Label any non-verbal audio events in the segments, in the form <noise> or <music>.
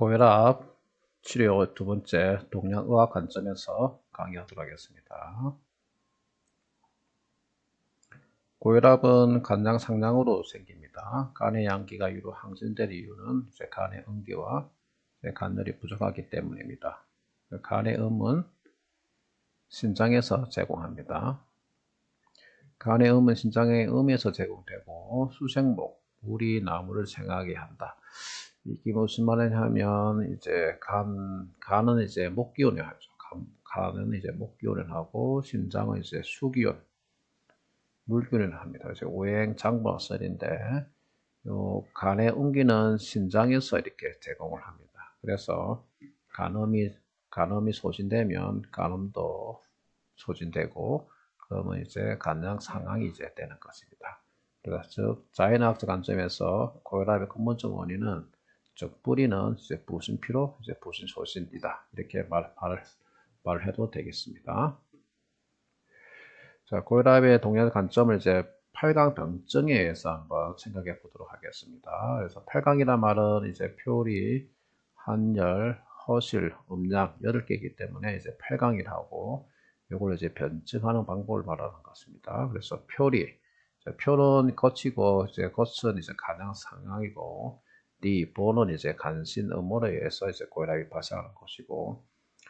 고혈압 치료 두 번째 동양의학 관점에서 강의하도록 하겠습니다. 고혈압은 간장 상량으로 생깁니다. 간의 양기가 위로 항진될 이유는 간의 음기와 간열이 부족하기 때문입니다. 간의 음은 신장에서 제공합니다. 간의 음은 신장의 음에서 제공되고 수생목, 물이 나무를 생하게 한다. 이게 무슨 말이냐면 이제 간 간은 이제 목기운을 하죠. 간, 간은 이제 목기운을 하고 심장은 이제 수기운, 물기운을 합니다. 이제 오행 장보설인데 요 간의 음기는 신장에서 이렇게 제공을 합니다. 그래서 간음이 간음이 소진되면 간음도 소진되고 그러면 이제 간장 상황이 이제 되는 것입니다. 그래서 즉 자연학적 관점에서 고혈압의 근본적 원인은 즉 뿌리는 이제 부신피로 이제 부신소신이다 이렇게 말, 말, 말을 해도 되겠습니다. 자 고혈압의 동일한 관점을 이제 8강 병증에 의해서 한번 생각해 보도록 하겠습니다. 그래서 8강이란 말은 이제 표리, 한열, 허실, 음양 8개이기 때문에 이제 8강이라고 이걸 이제 변증하는 방법을 말하는 것입니다. 그래서 표리, 표는 거치고 이제 겉은 이제 가장 상황이고 이 보는 이제 간신 음모로 의해서 이제 고혈압이 발생하는 것이고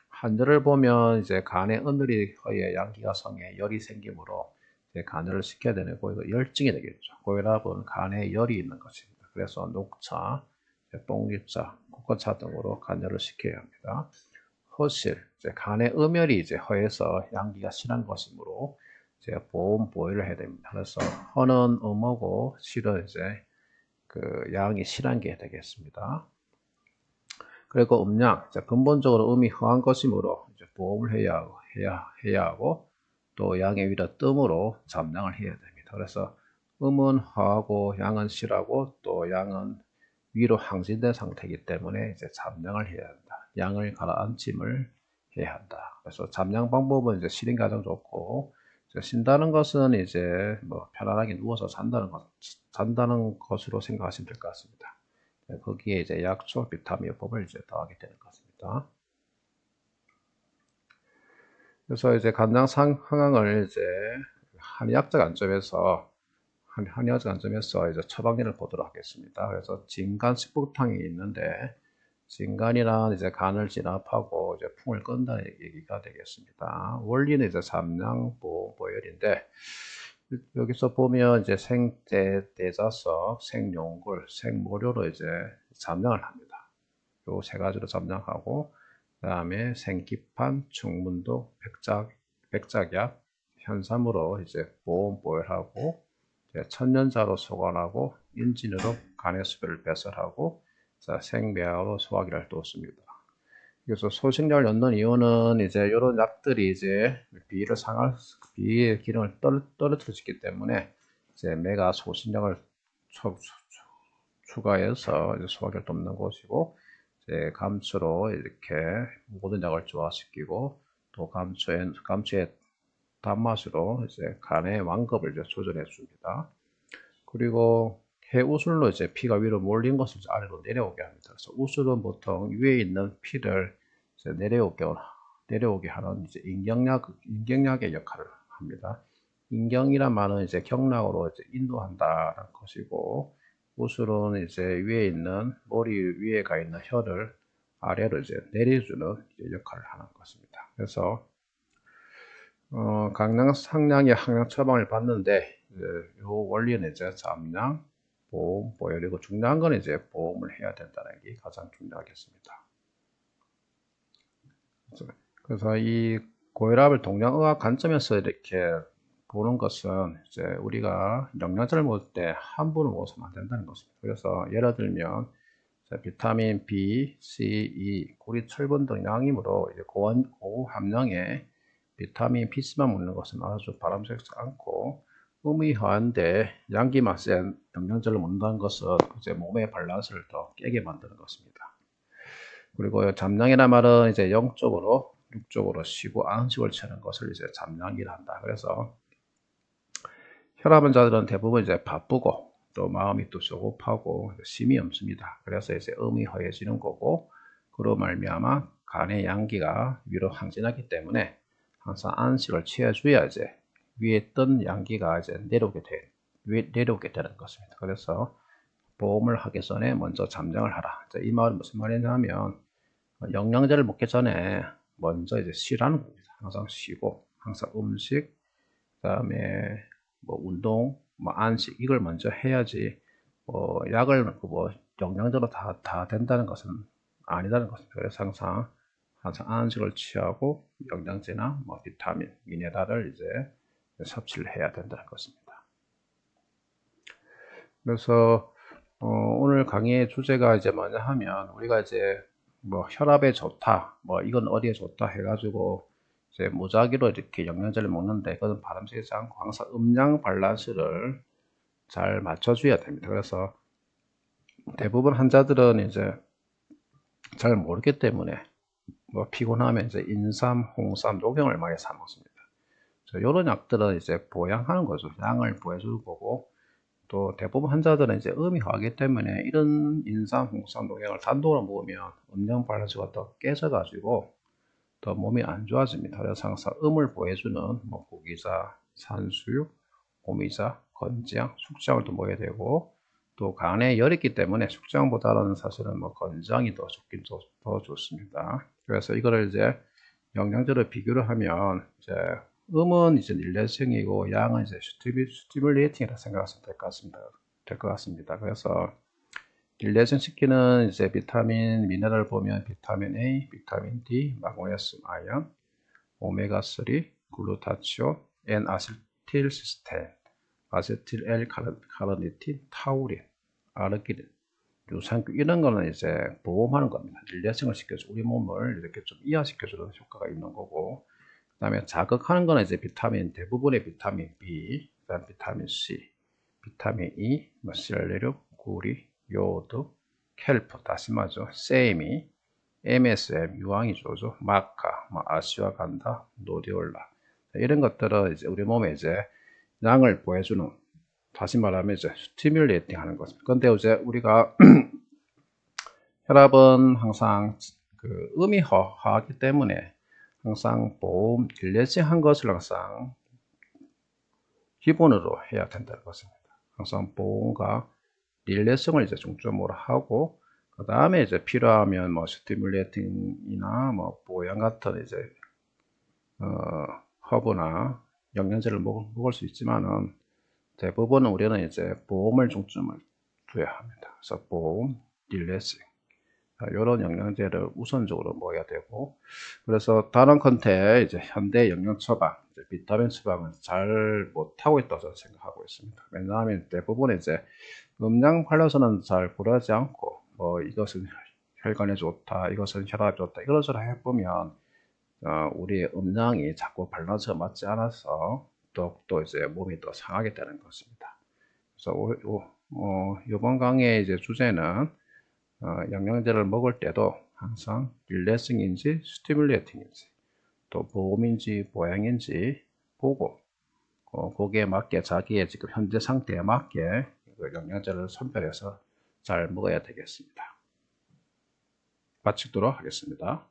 한열을 보면 이제 간의 은들이 허에 양기가 성에 열이 생기므로 이제 간열을 시켜야 되고 이거 열증이 되겠죠. 고혈압은 간에 열이 있는 것입니다. 그래서 녹차, 뽕잎차, 코코차 등으로 간열을 시켜야 합니다. 허실, 이제 간의 음열이 이제 허에서 양기가 실한 것이므로 이제 보험 보혈을 해야 됩니다. 그래서 허는 음하고 실은 이제 그 양이 실한 게 되겠습니다. 그리고 자, 근본적으로 음이 허한 것이므로 보험을 해야 해야, 해야 하고 또 양의 위로 뜸으로 잠량을 해야 됩니다. 그래서 음은 허하고 양은 실하고 또 양은 위로 항진된 상태이기 때문에 이제 잠량을 해야 한다. 양을 가라앉힘을 해야 한다. 그래서 잠량 방법은 이제 실행 가장 좋고 쉰다는 것은 이제 뭐 편안하게 누워서 잔다는 것, 잔다는 것으로 생각하시면 될 것 같습니다. 네, 거기에 이제 약초, 비타민요법을 이제 더하게 되는 것입니다. 그래서 이제 간장 상황을 이제 한의학적 관점에서 한의학적 관점에서 이제 처방전을 보도록 하겠습니다. 그래서 진간 식복탕이 있는데 진간이란 이제 간을 진압하고 이제 풍을 끈다는 얘기가 되겠습니다. 원리는 이제 삼량보 보혈인데 여기서 보면 이제 생대 대자석, 생용굴, 생모료로 이제 잠량을 합니다. 요 세 가지로 잠량하고 그다음에 생기판, 충문도, 백작, 백작약, 현삼으로 이제 보온 보혈하고 천년자로 소관하고 인진으로 간의 수별을 배설하고 자, 생배아로 소화기를 뒀습니다. 그래서 소식량을 넣는 이유는 이제 이런 약들이 이제 비를 상할 비의 기능을 떨어뜨릴 수 있기 때문에 이제 매가 소신량을 추가해서 소화기를 돕는 것이고 이제 감초로 이렇게 모든 약을 조화시키고 또 감초의 감초의 단맛으로 이제 간의 완급을 이제 조절해 줍니다. 그리고 해우술로 이제 피가 위로 몰린 것을 아래로 내려오게 합니다. 그래서 우술은 보통 위에 있는 피를 내려오게, 내려오게 하는 이제 인경약, 인경약의 역할을 합니다. 인경이란 말은 이제 경락으로 이제 인도한다는 것이고, 우술은 이제 위에 있는, 머리 위에 가 있는 혀를 아래로 이제 내려주는 이제 역할을 하는 것입니다. 그래서, 어, 강량 상량의 항량 처방을 받는데, 이 원리는 이제 잠량, 보험, 보혈이고 중요한 건 이제 보험을 해야 된다는 게 가장 중요하겠습니다. 그래서 이 고혈압을 동양의학 관점에서 이렇게 보는 것은 이제 우리가 영양제를 먹을 때한 번을 먹어서는 안 된다는 것입니다. 그래서 예를 들면 비타민 B, C, E, 구리, 철분 등 양이므로 고원, 고함량의 비타민 B만 먹는 것은 아주 바람직하지 않고 음이한데 양기만 센 영양제를 먹는다는 것은 이제 몸의 밸런스를 더 깨게 만드는 것입니다. 그리고 잠량이란 말은 이제 영적으로 육적으로 쉬고 안식을 채는 것을 이제 잠량이라 한다. 그래서 혈압 환자들은 대부분 이제 바쁘고 또 마음이 또 조급하고 심이 없습니다. 그래서 이제 음이 허해지는 거고 그로 말미암아 간의 양기가 위로 항진하기 때문에 항상 안식을 취해줘야지 위에 있던 양기가 이제 내려오게 돼 위- 내려오게 되는 것입니다. 그래서 보험을 하기 전에 먼저 잠정을 하라. 자, 이 말은 무슨 말이냐면 어, 영양제를 먹기 전에 먼저 이제 쉬라는 겁니다. 항상 쉬고 항상 음식 그다음에 뭐 운동, 뭐 안식 이걸 먼저 해야지 뭐 약을 그뭐 영양제로 다, 다 된다는 것은 아니다는 것입니다. 그래서 항상 항상 안식을 취하고 영양제나 뭐 비타민, 미네랄을 이제 섭취를 해야 된다는 것입니다. 그래서 어, 오늘 강의의 주제가 이제 뭐냐 하면 우리가 이제 뭐 혈압에 좋다, 뭐 이건 어디에 좋다 해가지고 이제 무작위로 이렇게 영양제를 먹는데 그건 바람직하지 않고 항상 음양 밸런스를 잘 맞춰줘야 됩니다. 그래서 대부분 환자들은 이제 잘 모르기 때문에 뭐 피곤하면 이제 인삼, 홍삼, 녹용을 많이 사 먹습니다. 이런 약들은 이제 보양하는 거죠. 양을 보여주는 거고 또 대부분 환자들은 이제 음이 화기 때문에 이런 인삼, 홍삼, 녹용을 단독으로 먹으면 음양 밸런스가 더 깨져가지고 더 몸이 안 좋아집니다. 그래서 항상 음을 보여주는 뭐 고기자, 산수육, 오미자, 건장, 숙장을 또 먹어야 되고 또 간에 열이 있기 때문에 숙장보다는 사실은 뭐 건장이 더 좋긴 더, 더 좋습니다. 그래서 이거를 이제 영양제로 비교를 하면 이제 음은 이제 릴레싱이고 양은 이제 스티뮬레이팅이라 생각하시면 될 것 같습니다. 될 것 같습니다. 그래서 릴레이션 시키는 이제 비타민, 미네랄 보면 비타민 A, 비타민 D, 마그네슘, 아연, 오메가 3, 글루타치온, N-아세틸 시스텐, 아세틸 L 카르니틴, 타우린, 아르기닌, 유산균 이런 거는 이제 보험하는 겁니다. 릴레이션을 시켜서 우리 몸을 이렇게 좀 이완시켜주는 효과가 있는 거고 그 다음에 자극하는 거는 이제 비타민 대부분의 비타민 B, 그다음 비타민 C, 비타민 E, 뭐 셀레늄, 구리, 요오드, 켈프, 다시마죠, 세미, MSM, 유황이조죠, 마카, 뭐 아시아간다, 노디올라 이런 것들은 이제 우리 몸에 이제 양을 보여주는 다시 말하면 이제 스티뮬레이팅 하는 것입니다. 근데 이제 우리가 <clears throat> 혈압은 항상 그 음이 허하기 때문에 항상 보험 딜레싱 한 것을 항상 기본으로 해야 된다는 것입니다. 항상 보험과 릴레이성을 이제 중점으로 하고 그 다음에 이제 필요하면 뭐 스티뮬레이팅이나 뭐 보양 같은 이제 어, 허브나 영양제를 먹, 먹을 수 있지만은 대부분은 우리는 이제 보험을 중점을 둬야 합니다. 그래서 보험, 딜레싱 이런 영양제를 우선적으로 먹어야 되고 그래서 다른 컨테 이제 현대 영양 처방, 비타민 처방은 잘 못하고 있다고 생각하고 있습니다. 왜냐하면 대부분 이제 음양 팔려서는 잘 고려하지 않고 뭐 이것은 혈관에 좋다, 이것은 혈압에 좋다 이것저것 해보면 어, 우리의 음양이 자꾸 밸런스가 맞지 않아서 또, 또 이제 몸이 또 상하게 되는 것입니다. 그래서 오, 오, 어, 이번 강의의 이제 주제는 어, 영양제를 먹을 때도 항상 릴레싱인지 스티뮬레이팅인지 또 보험인지 보양인지 보고 어, 거기에 맞게 자기의 지금 현재 상태에 맞게 그 영양제를 선별해서 잘 먹어야 되겠습니다. 마치도록 하겠습니다.